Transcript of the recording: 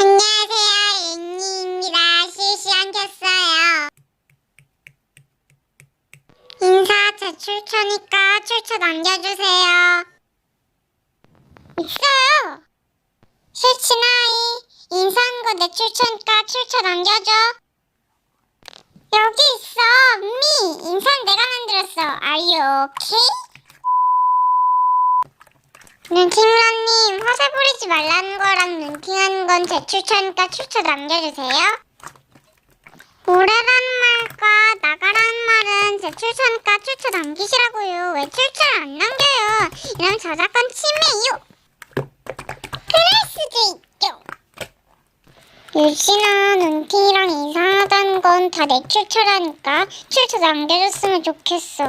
안녕하세요, 앤니입니다. 실시간 켰어요. 인사 제 출처니까 출처 남겨주세요. 있어요. 실치나이 인사한 거 내 출처니까 출처 남겨줘. 여기 있어, 미. 인사는 내가 만들었어. Are you okay? 화살 뿌리지 말라는 거랑 눈팅하는 건제 출처니까 출처 남겨주세요. 오래라는 말과 나가라는 말은 제 출처니까 출처 남기시라고요. 왜 출처를 안 남겨요? 이러면 저작권 침해요. 그럴 수도 있죠. 유진아 눈팅이랑 이상하다는 건 다 내 출처라니까 출처 남겨줬으면 좋겠어.